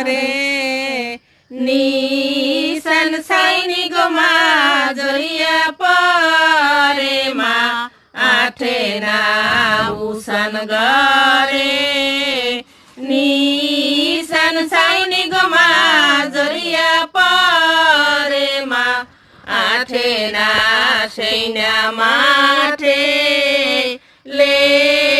ঘরে নিশান সাইনি গো মা জড়িয়া পরে মা আঠে না উষান ঘরে নিশান সাইনি গো মা জড়িয়া পরে মা আঠে না সেই না মাঠে লেখা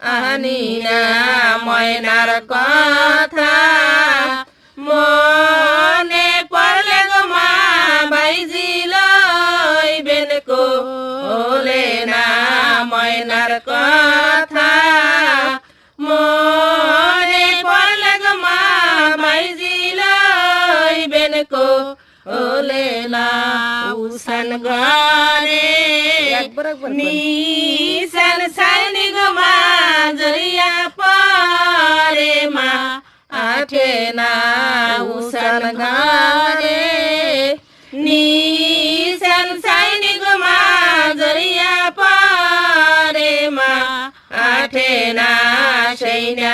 আনি না ময়নার কথা। মনে পড়লে গো মা বাইজি লইবেন কো। ওলে না ময়নার কথা। মনে পড়লে গো মা বাইজি লইবেন কো। ওলে না উসান ঘরে নিশান সাইনি গো মা জড়িয়া পরে মা আঠে না উষান ঘরে নিশান সাইনি গো মা জড়িয়া পরে মা আঠে না সেই না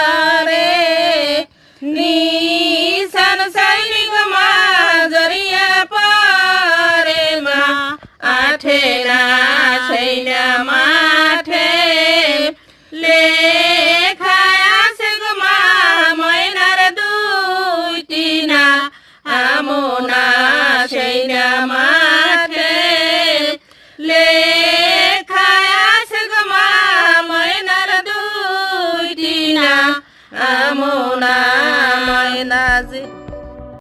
Amém.